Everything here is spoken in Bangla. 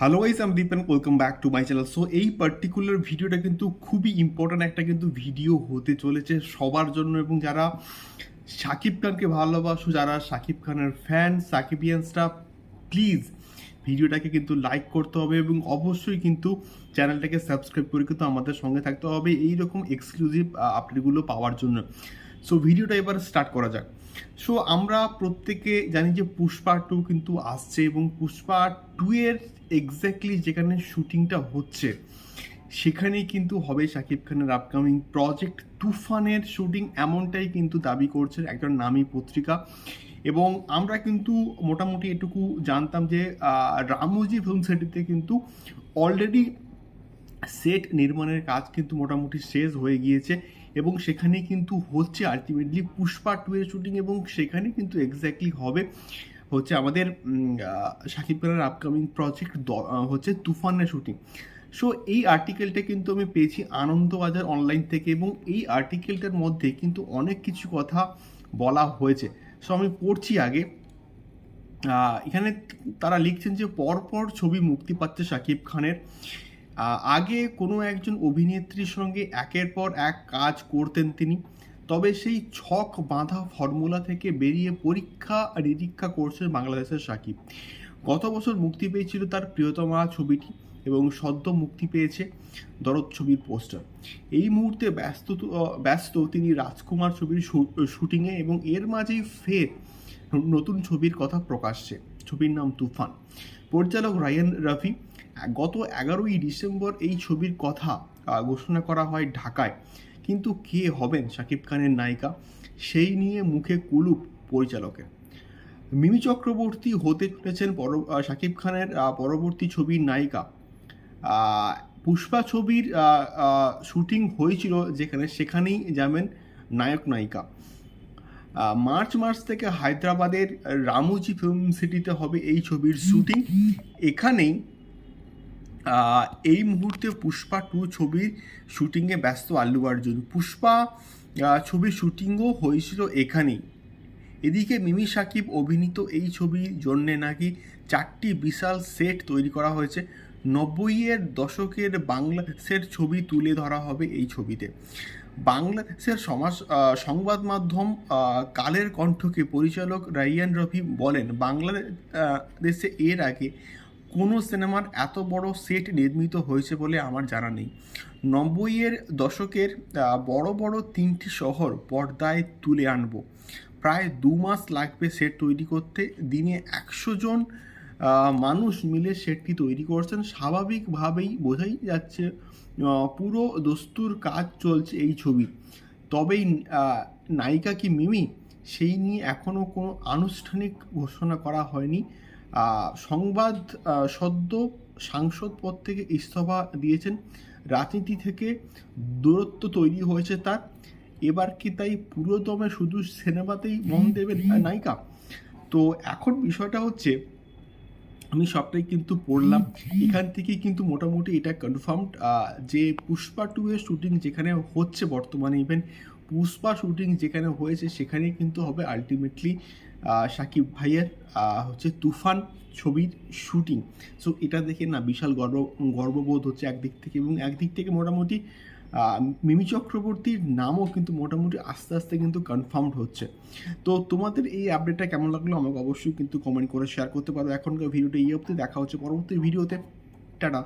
হ্যালো গাইস আমি Dipen welcome back to my channel so এই পার্টিকুলার ভিডিওটা কিন্তু খুবই ইম্পর্ট্যান্ট একটা কিন্তু ভিডিও হতে চলেছে সবার জন্য এবং যারা শাকিব খানকে ভালোবাসো, যারা শাকিব খানের ফ্যান সাকিবিয়ানসরা প্লিজ ভিডিওটাকে কিন্তু লাইক করতে হবে এবং অবশ্যই কিন্তু চ্যানেলটাকে সাবস্ক্রাইব করে কিন্তু আমাদের সঙ্গে থাকতে হবে। এই রকম এক্সক্লুসিভ আপডেটগুলো পাওয়ার জন্য। সো ভিডিওটা এবার স্টার্ট করা যাক। সো আমরা প্রত্যেকে জানি যে পুষ্পা টু কিন্তু আসছে এবং পুষ্পা টু এর এক্স্যাক্টলি যেখানে শুটিংটা হচ্ছে, সেখানেই কিন্তু হবে শাকিব খানের আপকামিং প্রজেক্ট তুফানের শুটিং এমনটাই কিন্তু দাবি করছে একজন নামী পত্রিকা। এবং আমরা কিন্তু মোটামুটি এটুকু জানতাম যে রামোজি ফিল্ম সিটিতে কিন্তু অলরেডি সেট নির্মাণের কাজ কিন্তু মোটামুটি শেষ হয়ে গিয়েছে। এবং সেখানে কিন্তু হচ্ছে আলটিমেটলি পুষ্পা টু এর শুটিং এবং সেখানে কিন্তু এক্স্যাক্টলি হবে হচ্ছে আমাদের শাকিব খানের আপকামিং প্রজেক্ট হচ্ছে তুফানের শুটিং সো এই আর্টিকেলটা কিন্তু আমি পেয়েছি আনন্দবাজার অনলাইন থেকে এবং এই আর্টিকেলটার মধ্যে কিন্তু অনেক কিছু কথা বলা হয়েছে। সো আমি পড়ছি আগে। এখানে তারা লিখছেন যে পরপর ছবি মুক্তি পাচ্ছে শাকিব খানের। আগে কোনো একজন অভিনেত্রীর সঙ্গে একের পর এক কাজ করতেন তিনি, তবে সেই ছক বাঁধা ফর্মুলা থেকে বেরিয়ে পরীক্ষা নিরীক্ষা করছেন বাংলাদেশের সাকিব। গত বছর মুক্তি পেয়েছিল তার প্রিয়তমা ছবিটি এবং সদ্য মুক্তি পেয়েছে দরদ ছবির পোস্টার এই মুহূর্তে ব্যস্ত ব্যস্ত তিনি রাজকুমার ছবির শুটিংয়ে এবং এর মাঝেই ফের নতুন ছবির কথা প্রকাশছে ছবির নাম তুফান। পরিচালক রায়ান রাফি গত এগারোই ডিসেম্বর এই ছবির কথা ঘোষণা করা হয় ঢাকায়। কিন্তু কে হবেন শাকিব খানের নায়িকা? সেই নিয়ে মুখে কুলুপ পরিচালকের। মিমি চক্রবর্তী হতে চলেছেন পর শাকিব খানের পরবর্তী ছবির নায়িকা। পুষ্পা ছবির শুটিং হয়েছিল যেখানে সেখানেই যাবেন নায়ক নায়িকা। মার্চ মাস থেকে হায়দ্রাবাদের রামোজি ফিল্ম সিটিতে হবে এই ছবির শুটিং। এখানেই এই মুহূর্তে পুষ্পা টু ছবির শুটিংয়ে ব্যস্ত আল্লু অর্জুন। পুষ্পা ছবির শুটিংও হয়েছিল এখানেই। এদিকে মিমি সাকিব অভিনীত এই ছবির জন্যে নাকি চারটি বিশাল সেট তৈরি করা হয়েছে। নব্বইয়ের দশকের বাংলাদেশের ছবি তুলে ধরা হবে এই ছবিতে। বাংলাদেশের সমাজ সংবাদ মাধ্যম কালের কণ্ঠকে পরিচালক রাইয়ান রফি বলেন, বাংলাদেশে এর আগে কোনো সিনেমার এত বড় সেট নির্মিত হয়েছে বলে আমার জানা নেই। নব্বইয়ের দশকের বড় বড় তিনটি শহর পর্দায় তুলে আনব। প্রায় দু মাস লাগবে সেট তৈরি করতে। দিনে একশো জন মানুষ মিলে সেটটি তৈরি করছেন। স্বাভাবিকভাবেই বোঝাই যাচ্ছে পুরো দস্তুর কাজ চলছে এই ছবি। তবেই নায়িকা কি মিমি? সেই নিয়ে এখনও কোনো আনুষ্ঠানিক ঘোষণা করা হয়নি। সংবাদ সদ্য সাংসদ পদ থেকে ইস্তফা দিয়েছেন। রাজনীতি থেকে দূরত্ব তৈরি হয়েছে তার। এবার কি তাই পুরোদমে শুধু সিনেমাতেই মন দেবেন নায়িকা? তো এখন বিষয়টা হচ্ছে আমি সবটাই কিন্তু পড়লাম। এখান থেকে কিন্তু মোটামুটি এটা কনফার্মড যে পুষ্পা টু এর শুটিং যেখানে হচ্ছে বর্তমানে ইভেন পুষ্পা শুটিং যেখানে হয়েছে সেখানেই কিন্তু হবে আলটিমেটলি সাকিব ভাইয়ের হচ্ছে তুফান ছবির শুটিং। সো এটা দেখে না বিশাল গর্ব, গর্ববোধ হচ্ছে একদিক থেকে এবং একদিক থেকে মোটামুটি মিমি চক্রবর্তীর নামও কিন্তু মোটামুটি আস্তে আস্তে কিন্তু কনফার্মড হচ্ছে। তো তোমাদের এই আপডেটটা কেমন লাগল আমাকে অবশ্যই কিন্তু কমেন্ট করে শেয়ার করতে পারো। এখনকার ভিডিওটা এই অবধি। দেখা হচ্ছে পরবর্তী ভিডিওতে। টাটা।